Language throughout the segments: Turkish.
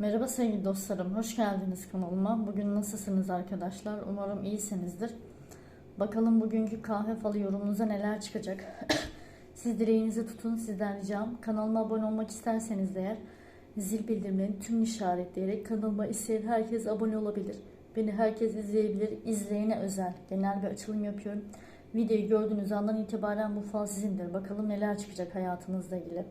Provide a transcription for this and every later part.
Merhaba sevgili dostlarım, hoş geldiniz kanalıma. Bugün nasılsınız arkadaşlar? Umarım iyisinizdir. Bakalım bugünkü kahve falı yorumunuza neler çıkacak. Siz dileğinizi tutun, sizden ricam. Kanalıma abone olmak isterseniz de eğer zil bildirimlerini tüm işaretleyerek kanalıma isteyen herkes abone olabilir. Beni herkes izleyebilir. İzleyene özel genel bir açılım yapıyorum. Videoyu gördüğünüz andan itibaren bu fal sizindir. Bakalım neler çıkacak hayatınızla ilgili.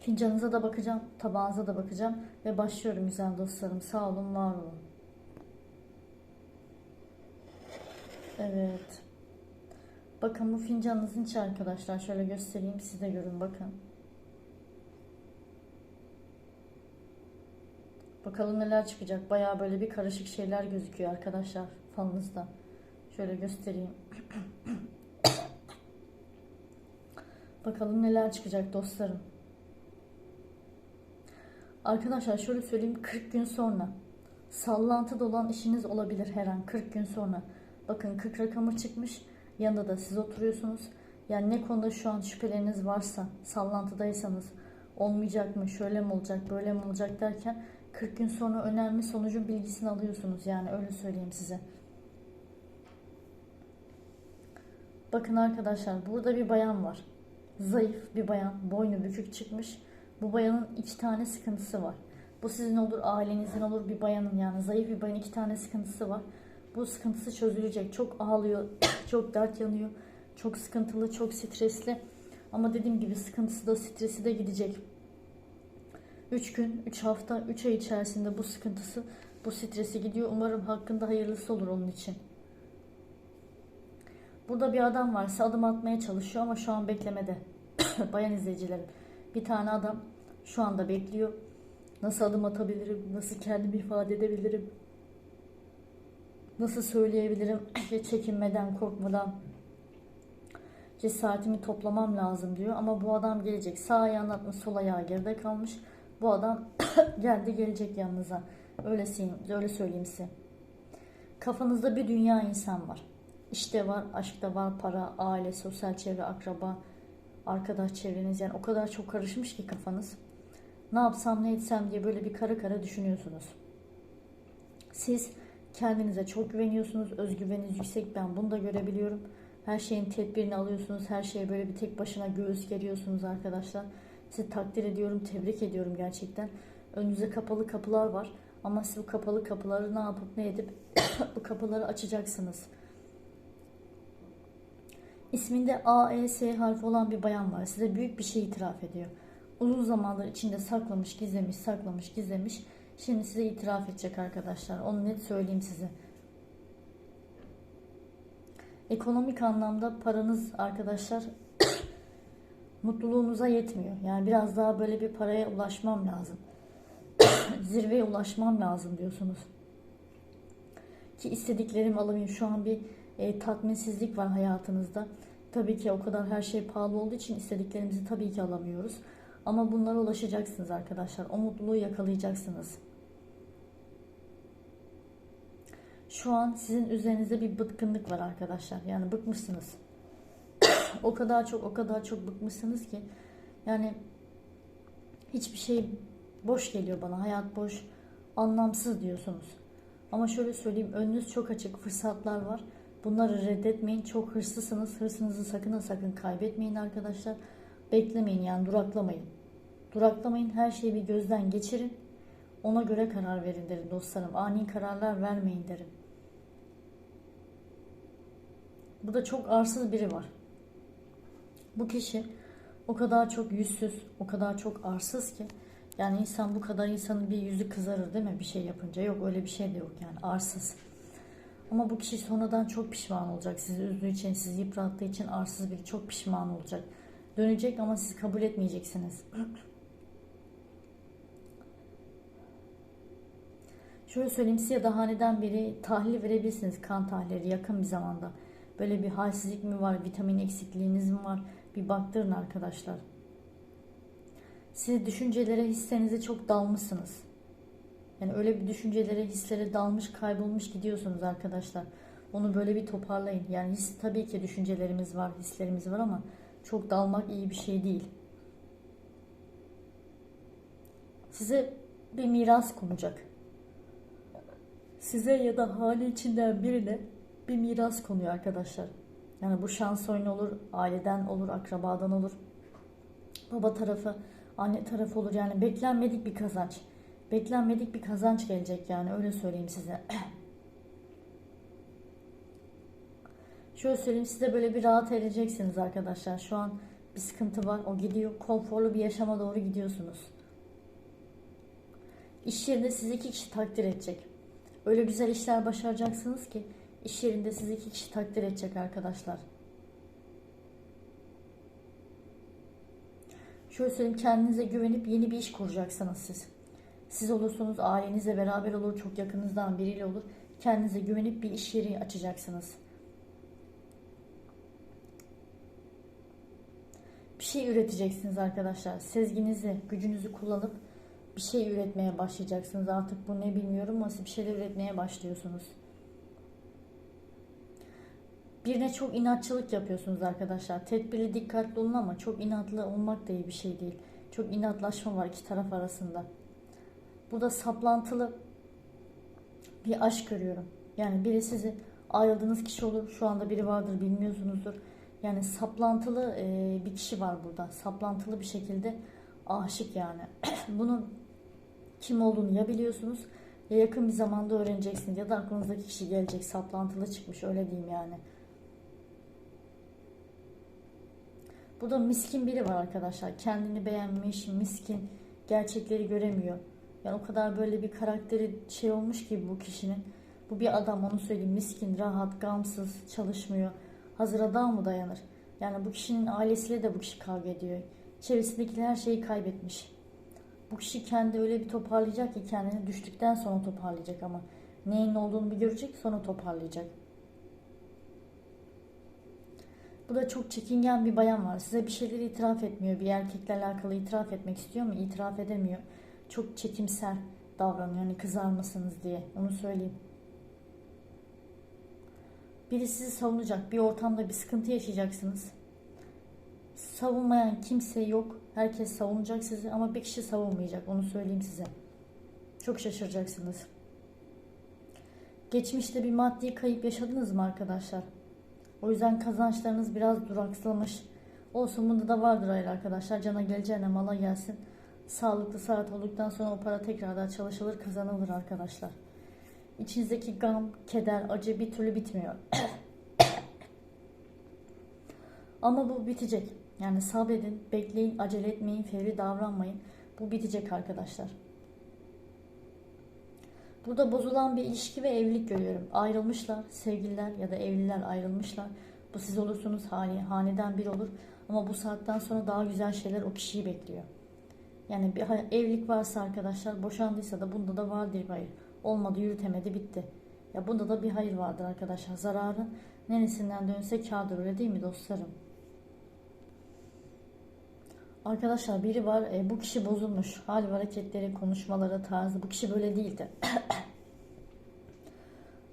Fincanınıza da bakacağım, tabağınıza da bakacağım ve başlıyorum güzel dostlarım. Sağ olun, var olun. Evet. Bakın bu fincanınızın içi arkadaşlar. Şöyle göstereyim siz de görün bakın. Bakalım neler çıkacak. Bayağı böyle bir karışık şeyler gözüküyor arkadaşlar falınızda. Şöyle göstereyim. Bakalım neler çıkacak dostlarım. Arkadaşlar şöyle söyleyeyim 40 gün sonra sallantıda olan işiniz olabilir her an 40 gün sonra. Bakın 40 rakamı çıkmış yanında da siz oturuyorsunuz. Yani ne konuda şu an şüpheleriniz varsa sallantıdaysanız olmayacak mı şöyle mi olacak böyle mi olacak derken 40 gün sonra önemli sonucun bilgisini alıyorsunuz yani öyle söyleyeyim size. Bakın arkadaşlar burada bir bayan var. Zayıf bir bayan boynu bükük çıkmış. Bu bayanın iki tane sıkıntısı var. Bu sizin olur, ailenizin olur bir bayanın yani zayıf bir bayanın iki tane sıkıntısı var. Bu sıkıntısı çözülecek. Çok ağlıyor, çok dert yanıyor, çok sıkıntılı, çok stresli. Ama dediğim gibi sıkıntısı da stresi de gidecek. 3 gün, 3 hafta, 3 ay içerisinde bu sıkıntısı, bu stresi gidiyor. Umarım hakkında hayırlısı olur onun için. Burada bir adam varsa adım atmaya çalışıyor ama şu an beklemede. Bayan izleyicilerim. Bir tane adam şu anda bekliyor. Nasıl adım atabilirim? Nasıl kendimi ifade edebilirim? Nasıl söyleyebilirim? Çekinmeden, korkmadan cesaretimi toplamam lazım diyor. Ama bu adam gelecek. Sağ ayağını atmış, sol ayağı geride kalmış. Bu adam geldi gelecek yanınıza. Öylesiyim, öyle söyleyeyim size. Kafanızda bir dünya insan var. İşte var, aşkta var, para, aile, sosyal çevre, akraba, arkadaş çevreniz yani o kadar çok karışmış ki kafanız. Ne yapsam ne etsem diye böyle bir kara kara düşünüyorsunuz. Siz kendinize çok güveniyorsunuz. Özgüveniniz yüksek. Ben bunu da görebiliyorum. Her şeyin tedbirini alıyorsunuz. Her şeye böyle bir tek başına göğüs geriyorsunuz arkadaşlar. Sizi takdir ediyorum, tebrik ediyorum gerçekten. Önünüze kapalı kapılar var. Ama siz bu kapalı kapıları ne yapıp ne edip bu kapıları açacaksınız. İsminde A, E, S harfi olan bir bayan var. Size büyük bir şey itiraf ediyor. Uzun zamandır içinde saklamış, gizlemiş, saklamış, gizlemiş. Şimdi size itiraf edecek arkadaşlar. Onu net söyleyeyim size. Ekonomik anlamda paranız arkadaşlar mutluluğunuza yetmiyor. Yani biraz daha böyle bir paraya ulaşmam lazım. Zirveye ulaşmam lazım diyorsunuz. Ki istediklerimi alamayayım. Şu an bir e, tatminsizlik var hayatınızda. Tabii ki o kadar her şey pahalı olduğu için istediklerimizi tabii ki alamıyoruz. Ama bunlara ulaşacaksınız arkadaşlar. O mutluluğu yakalayacaksınız. Şu an sizin üzerinizde bir bıkkınlık var arkadaşlar. Yani bıkmışsınız. o kadar çok o kadar çok bıkmışsınız ki yani hiçbir şey boş geliyor bana. Hayat boş, anlamsız diyorsunuz. Ama şöyle söyleyeyim önünüz çok açık fırsatlar var. Bunları reddetmeyin. Çok hırslısınız. Hırsınızı sakın sakın kaybetmeyin arkadaşlar. Beklemeyin yani duraklamayın. Duraklamayın. Her şeyi bir gözden geçirin. Ona göre karar verin derim dostlarım. Ani kararlar vermeyin derim. Burada çok arsız biri var. Bu kişi o kadar çok yüzsüz, o kadar çok arsız ki yani insan bu kadar insanın bir yüzü kızarır değil mi bir şey yapınca? Yok öyle bir şey de yok yani arsız. Ama bu kişi sonradan çok pişman olacak. Sizi üzdüğü için, sizi yıprattığı için arsız biri çok pişman olacak. Dönecek ama siz kabul etmeyeceksiniz. Şöyle söyleyeyim size ya da haneden biri tahlil verebilirsiniz. Kan tahlilleri yakın bir zamanda. Böyle bir halsizlik mi var, vitamin eksikliğiniz mi var? Bir baktırın arkadaşlar. Siz düşüncelere, hislerinize çok dalmışsınız. Yani öyle bir düşüncelere, hislere dalmış, kaybolmuş gidiyorsunuz arkadaşlar. Onu böyle bir toparlayın. Yani his tabii ki düşüncelerimiz var, hislerimiz var ama çok dalmak iyi bir şey değil. Size bir miras konacak. Size ya da hane içinden birine bir miras konuyor arkadaşlar. Yani bu şans oyunu olur, aileden olur, akrabadan olur. Baba tarafı, anne tarafı olur. Yani beklenmedik bir kazanç. Beklenmedik bir kazanç gelecek yani öyle söyleyeyim size. Şöyle söyleyeyim size böyle bir rahat edeceksiniz arkadaşlar. Şu an bir sıkıntı var. O gidiyor. Konforlu bir yaşama doğru gidiyorsunuz. İş yerinde sizi iki kişi takdir edecek. Öyle güzel işler başaracaksınız ki iş yerinde sizi iki kişi takdir edecek arkadaşlar. Şöyle söyleyeyim kendinize güvenip yeni bir iş kuracaksınız siz. Siz olursunuz ailenizle beraber olur, çok yakınızdan biriyle olur. Kendinize güvenip bir iş yeri açacaksınız. Bir şey üreteceksiniz arkadaşlar. Sezginizi, gücünüzü kullanıp bir şey üretmeye başlayacaksınız. Artık bu ne bilmiyorum ama bir şeyler üretmeye başlıyorsunuz. Birine çok inatçılık yapıyorsunuz arkadaşlar. Tedbirli dikkatli olun ama çok inatlı olmak da iyi bir şey değil. Çok inatlaşma var iki taraf arasında. Burada saplantılı bir aşk görüyorum. Yani biri sizi ayrıldığınız kişi olur. Şu anda biri vardır bilmiyorsunuzdur. Yani saplantılı e, bir kişi var burada. Saplantılı bir şekilde aşık yani. Bunun kim olduğunu ya biliyorsunuz ya yakın bir zamanda öğreneceksiniz ya da aklınızdaki kişi gelecek saplantılı çıkmış öyle diyeyim yani. Burada miskin biri var arkadaşlar. Kendini beğenmiş, miskin, gerçekleri göremiyor. Yani o kadar böyle bir karakteri şey olmuş ki bu kişinin. Bu bir adam onu söyleyeyim. Miskin, rahat, gamsız, çalışmıyor. Hazır adam mı dayanır? Yani bu kişinin ailesiyle de bu kişi kavga ediyor. Çevresindekiler her şeyi kaybetmiş. Bu kişi kendi öyle bir toparlayacak ki kendini düştükten sonra toparlayacak ama neyin olduğunu bir görecek sonra toparlayacak. Bu da çok çekingen bir bayan var. Size bir şeyleri itiraf etmiyor. Bir erkekle alakalı itiraf etmek istiyor ama itiraf edemiyor. Çok çekimser davranıyor. Hani kızarmasınız diye. Onu söyleyeyim. Biri sizi savunacak. Bir ortamda bir sıkıntı yaşayacaksınız. Savunmayan kimse yok. Herkes savunacak sizi ama bir kişi savunmayacak. Onu söyleyeyim size. Çok şaşıracaksınız. Geçmişte bir maddi kayıp yaşadınız mı arkadaşlar? O yüzden kazançlarınız biraz duraksamış. Olsun bunda da vardır hayır arkadaşlar. Cana geleceğine mala gelsin. Sağlıklı saat olduktan sonra o para tekrardan çalışılır kazanılır arkadaşlar. İçinizdeki gam, keder, acı bir türlü bitmiyor. Ama bu bitecek. Yani sabredin, bekleyin, acele etmeyin, fevri davranmayın. Bu bitecek arkadaşlar. Burada bozulan bir ilişki ve evlilik görüyorum. Ayrılmışlar, sevgililer ya da evliler ayrılmışlar. Bu siz olursunuz, hane, haneden bir olur. Ama bu saatten sonra daha güzel şeyler o kişiyi bekliyor. Yani bir evlilik varsa arkadaşlar, boşandıysa da bunda da vardır bir hayır. Olmadı, yürütemedi, bitti. Ya bunda da bir hayır vardır arkadaşlar. Zararı neresinden dönse kârdır öyle değil mi dostlarım? Arkadaşlar biri var e, bu kişi bozulmuş. Hal ve hareketleri, konuşmaları, tarzı bu kişi böyle değildi.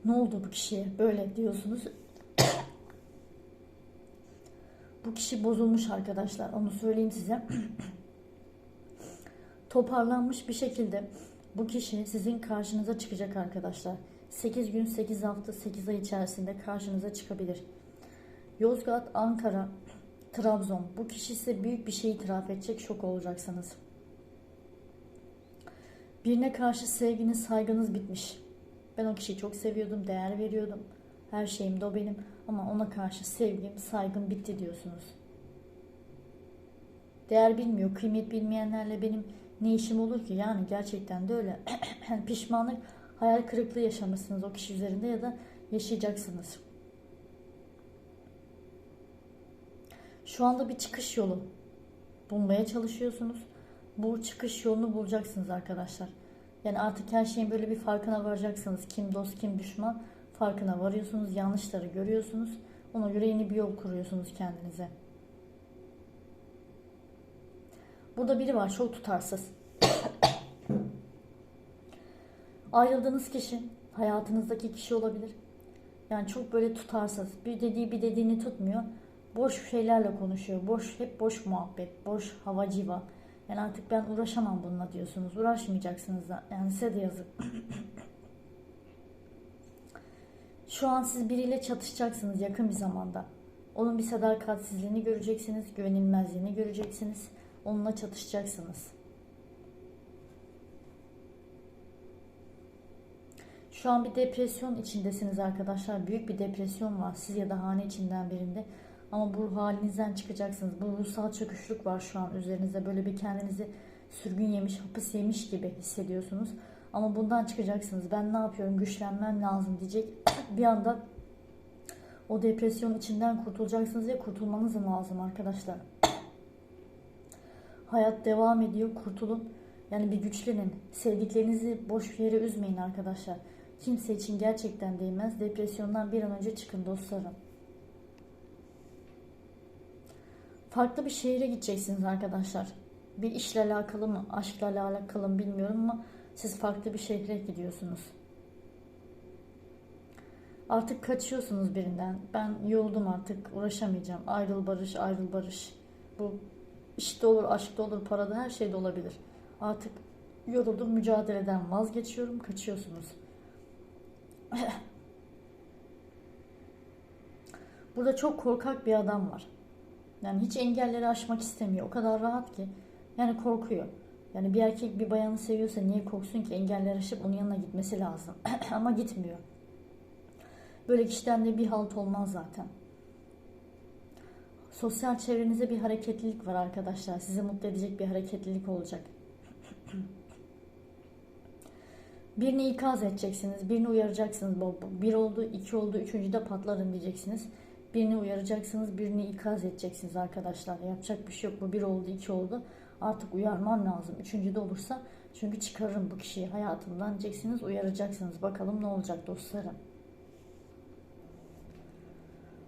ne oldu bu kişiye böyle diyorsunuz. bu kişi bozulmuş arkadaşlar onu söyleyeyim size. Toparlanmış bir şekilde bu kişi sizin karşınıza çıkacak arkadaşlar. 8 gün, 8 hafta, 8 ay içerisinde karşınıza çıkabilir. Yozgat, Ankara, Trabzon. Bu kişi size büyük bir şey itiraf edecek, şok olacaksınız. Birine karşı sevginiz, saygınız bitmiş. Ben o kişiyi çok seviyordum, değer veriyordum. Her şeyim de o benim. Ama ona karşı sevgim, saygım bitti diyorsunuz. Değer bilmiyor, kıymet bilmeyenlerle benim ne işim olur ki? Yani gerçekten de öyle. Pişmanlık, hayal kırıklığı yaşamışsınız o kişi üzerinde ya da yaşayacaksınız. Şu anda bir çıkış yolu bulmaya çalışıyorsunuz. Bu çıkış yolunu bulacaksınız arkadaşlar. Yani artık her şeyin böyle bir farkına varacaksınız. Kim dost kim düşman farkına varıyorsunuz. Yanlışları görüyorsunuz. Ona göre yeni bir yol kuruyorsunuz kendinize. Burada biri var çok tutarsız. Ayrıldığınız kişi hayatınızdaki kişi olabilir. Yani çok böyle tutarsız. Bir dediği bir dediğini tutmuyor boş şeylerle konuşuyor. Boş hep boş muhabbet, boş hava civa. Yani artık ben uğraşamam bununla diyorsunuz. Uğraşmayacaksınız da. Yani size de yazık. Şu an siz biriyle çatışacaksınız yakın bir zamanda. Onun bir sadakatsizliğini göreceksiniz, güvenilmezliğini göreceksiniz. Onunla çatışacaksınız. Şu an bir depresyon içindesiniz arkadaşlar. Büyük bir depresyon var siz ya da hane içinden birinde. Ama bu halinizden çıkacaksınız. Bu ruhsal çöküşlük var şu an üzerinizde. Böyle bir kendinizi sürgün yemiş, hapis yemiş gibi hissediyorsunuz. Ama bundan çıkacaksınız. Ben ne yapıyorum? Güçlenmem lazım diyecek. Bir anda o depresyon içinden kurtulacaksınız ve kurtulmanız lazım arkadaşlar. Hayat devam ediyor. Kurtulun. Yani bir güçlenin. Sevdiklerinizi boş yere üzmeyin arkadaşlar. Kimse için gerçekten değmez. Depresyondan bir an önce çıkın dostlarım. Farklı bir şehire gideceksiniz arkadaşlar. Bir işle alakalı mı, aşkla alakalı mı bilmiyorum ama siz farklı bir şehre gidiyorsunuz. Artık kaçıyorsunuz birinden. Ben yoruldum artık, uğraşamayacağım. Ayrıl barış, ayrıl barış. Bu işte olur, aşkta olur, parada her şeyde olabilir. Artık yoruldum, mücadeleden vazgeçiyorum, kaçıyorsunuz. Burada çok korkak bir adam var. Yani hiç engelleri aşmak istemiyor. O kadar rahat ki. Yani korkuyor. Yani bir erkek bir bayanı seviyorsa niye korksun ki? Engelleri aşıp onun yanına gitmesi lazım. Ama gitmiyor. Böyle kişiden de bir halt olmaz zaten. Sosyal çevrenize bir hareketlilik var arkadaşlar. Sizi mutlu edecek bir hareketlilik olacak. Birini ikaz edeceksiniz, birini uyaracaksınız. Bir oldu, iki oldu, üçüncü de patlarım diyeceksiniz. Birini uyaracaksınız, birini ikaz edeceksiniz arkadaşlar. Yapacak bir şey yok. Bu bir oldu, iki oldu. Artık uyarmam lazım. Üçüncü de olursa çünkü çıkarırım bu kişiyi hayatımdan diyeceksiniz, uyaracaksınız. Bakalım ne olacak dostlarım.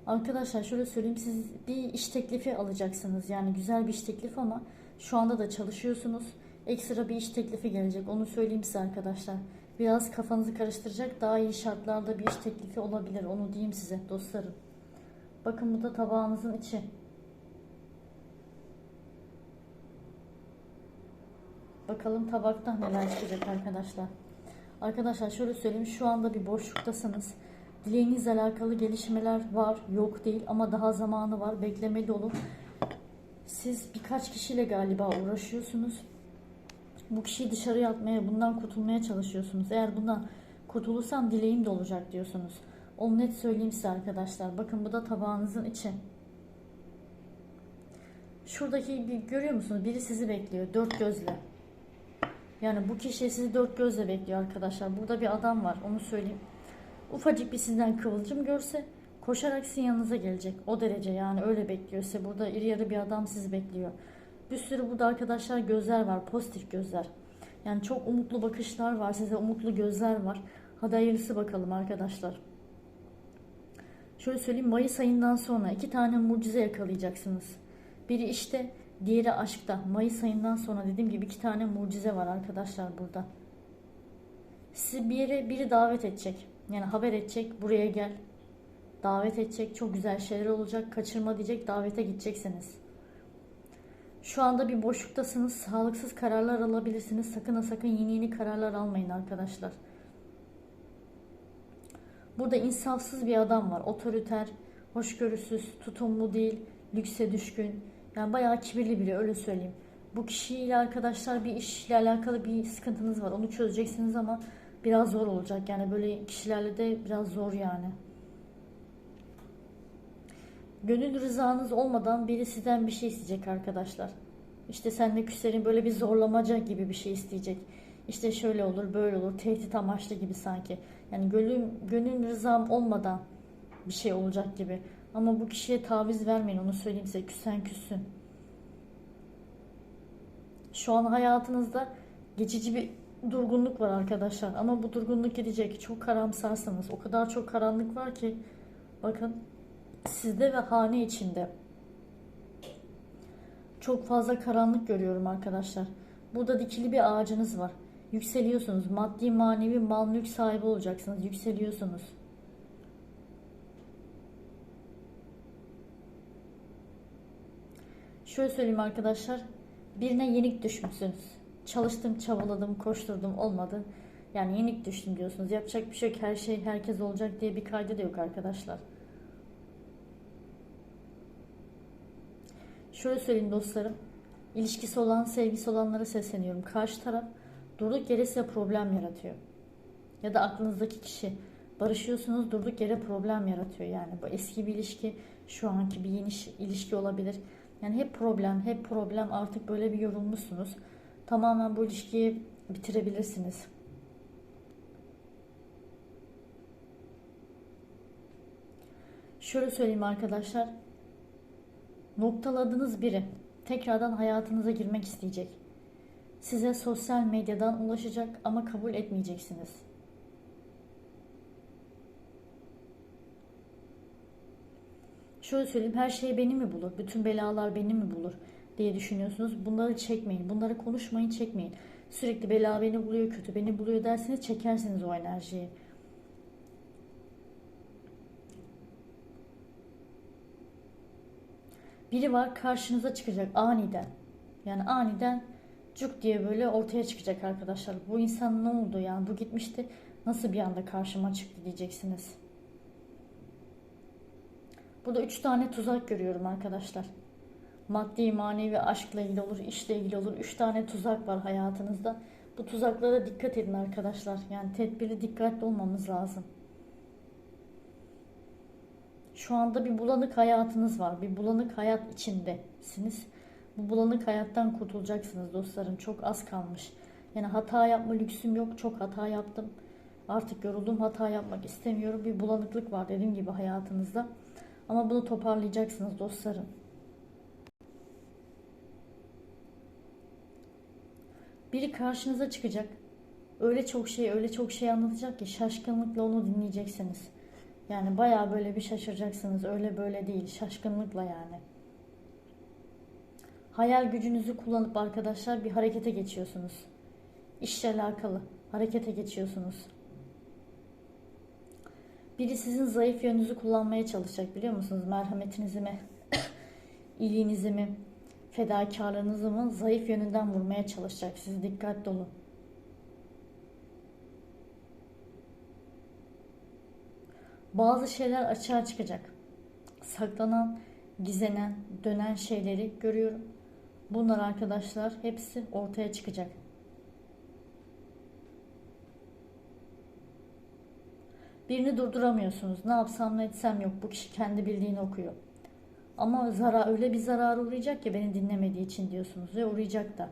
Arkadaşlar şöyle söyleyeyim siz bir iş teklifi alacaksınız. Yani güzel bir iş teklifi ama şu anda da çalışıyorsunuz. Ekstra bir iş teklifi gelecek. Onu söyleyeyim size arkadaşlar. Biraz kafanızı karıştıracak daha iyi şartlarda bir iş teklifi olabilir. Onu diyeyim size dostlarım. Bakın bu da tabağınızın içi. Bakalım tabakta neler çıkacak arkadaşlar. Arkadaşlar şöyle söyleyeyim. Şu anda bir boşluktasınız. Dileğinizle alakalı gelişmeler var. Yok değil ama daha zamanı var. Beklemeli olun. Siz birkaç kişiyle galiba uğraşıyorsunuz. Bu kişiyi dışarıya atmaya, bundan kurtulmaya çalışıyorsunuz. Eğer bundan kurtulursam dileğim de olacak diyorsunuz. Onu net söyleyeyim size arkadaşlar. Bakın bu da tabağınızın içi. Şuradaki bir görüyor musunuz? Biri sizi bekliyor dört gözle. Yani bu kişi sizi dört gözle bekliyor arkadaşlar. Burada bir adam var onu söyleyeyim. Ufacık bir sizden kıvılcım görse koşarak sizin yanınıza gelecek. O derece yani öyle bekliyor size. Burada iri yarı bir adam sizi bekliyor. Bir sürü burada arkadaşlar gözler var. Pozitif gözler. Yani çok umutlu bakışlar var. Size umutlu gözler var. Hadi hayırlısı bakalım arkadaşlar. Şöyle söyleyeyim Mayıs ayından sonra iki tane mucize yakalayacaksınız. Biri işte diğeri aşkta. Mayıs ayından sonra dediğim gibi iki tane mucize var arkadaşlar burada. Sizi bir yere biri davet edecek. Yani haber edecek buraya gel. Davet edecek çok güzel şeyler olacak. Kaçırma diyecek davete gideceksiniz. Şu anda bir boşluktasınız. Sağlıksız kararlar alabilirsiniz. Sakın ha sakın yeni yeni kararlar almayın arkadaşlar. Burada insafsız bir adam var. Otoriter, hoşgörüsüz, tutumlu değil, lükse düşkün. Yani bayağı kibirli biri öyle söyleyeyim. Bu kişiyle arkadaşlar bir işle alakalı bir sıkıntınız var. Onu çözeceksiniz ama biraz zor olacak. Yani böyle kişilerle de biraz zor yani. Gönül rızanız olmadan biri sizden bir şey isteyecek arkadaşlar. İşte senle küserin böyle bir zorlamaca gibi bir şey isteyecek. İşte şöyle olur böyle olur tehdit amaçlı gibi sanki. Yani gönül, gönül rızam olmadan bir şey olacak gibi. Ama bu kişiye taviz vermeyin onu söyleyeyim size küsen küssün. Şu an hayatınızda geçici bir durgunluk var arkadaşlar. Ama bu durgunluk gidecek. Çok karamsarsınız. O kadar çok karanlık var ki. Bakın sizde ve hane içinde. Çok fazla karanlık görüyorum arkadaşlar. Burada dikili bir ağacınız var. Yükseliyorsunuz. Maddi manevi mal mülk sahibi olacaksınız. Yükseliyorsunuz. Şöyle söyleyeyim arkadaşlar. Birine yenik düşmüşsünüz. Çalıştım, çabaladım, koşturdum olmadı. Yani yenik düştüm diyorsunuz. Yapacak bir şey yok. Her şey herkes olacak diye bir kaydı da yok arkadaşlar. Şöyle söyleyeyim dostlarım. İlişkisi olan, sevgisi olanlara sesleniyorum. Karşı taraf durduk yere size problem yaratıyor. Ya da aklınızdaki kişi barışıyorsunuz durduk yere problem yaratıyor. Yani bu eski bir ilişki, şu anki bir yeni ilişki olabilir. Yani hep problem, hep problem artık böyle bir yorulmuşsunuz. Tamamen bu ilişkiyi bitirebilirsiniz. Şöyle söyleyeyim arkadaşlar. Noktaladığınız biri tekrardan hayatınıza girmek isteyecek. Size sosyal medyadan ulaşacak ama kabul etmeyeceksiniz. Şöyle söyleyeyim her şey beni mi bulur? Bütün belalar beni mi bulur? Diye düşünüyorsunuz. Bunları çekmeyin. Bunları konuşmayın, çekmeyin. Sürekli bela beni buluyor, kötü beni buluyor derseniz çekersiniz o enerjiyi. Biri var karşınıza çıkacak aniden. Yani aniden cuk diye böyle ortaya çıkacak arkadaşlar. Bu insan ne oldu yani bu gitmişti nasıl bir anda karşıma çıktı diyeceksiniz. Burada üç tane tuzak görüyorum arkadaşlar. Maddi, manevi, aşkla ilgili olur, işle ilgili olur. Üç tane tuzak var hayatınızda. Bu tuzaklara dikkat edin arkadaşlar. Yani tedbirli dikkatli olmamız lazım. Şu anda bir bulanık hayatınız var. Bir bulanık hayat içindesiniz. Bu bulanık hayattan kurtulacaksınız dostlarım. Çok az kalmış. Yani hata yapma lüksüm yok. Çok hata yaptım. Artık yoruldum. Hata yapmak istemiyorum. Bir bulanıklık var dediğim gibi hayatınızda. Ama bunu toparlayacaksınız dostlarım. Biri karşınıza çıkacak. Öyle çok şey, öyle çok şey anlatacak ki şaşkınlıkla onu dinleyeceksiniz. Yani bayağı böyle bir şaşıracaksınız. Öyle böyle değil. Şaşkınlıkla yani. Hayal gücünüzü kullanıp arkadaşlar bir harekete geçiyorsunuz. İşle alakalı harekete geçiyorsunuz. Biri sizin zayıf yönünüzü kullanmaya çalışacak biliyor musunuz? Merhametinizi mi, iyiliğinizi mi, fedakarlığınızı mı zayıf yönünden vurmaya çalışacak. Siz dikkatli olun. Bazı şeyler açığa çıkacak. Saklanan, gizlenen, dönen şeyleri görüyorum. Bunlar arkadaşlar hepsi ortaya çıkacak. Birini durduramıyorsunuz. Ne yapsam ne etsem yok. Bu kişi kendi bildiğini okuyor. Ama zarar öyle bir zarar uğrayacak ki beni dinlemediği için diyorsunuz ve uğrayacak da.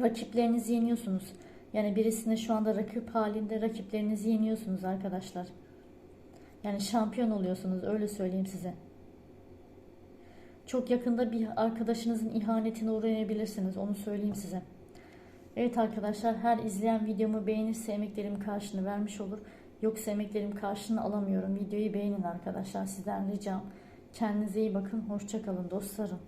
Rakiplerinizi yeniyorsunuz. Yani birisine şu anda rakip halinde rakiplerinizi yeniyorsunuz arkadaşlar. Yani şampiyon oluyorsunuz öyle söyleyeyim size. Çok yakında bir arkadaşınızın ihanetine uğrayabilirsiniz onu söyleyeyim size. Evet arkadaşlar her izleyen videomu beğenirse emeklerim karşını vermiş olur. Yoksa emeklerim karşını alamıyorum. Videoyu beğenin arkadaşlar sizden ricam. Kendinize iyi bakın. Hoşçakalın dostlarım.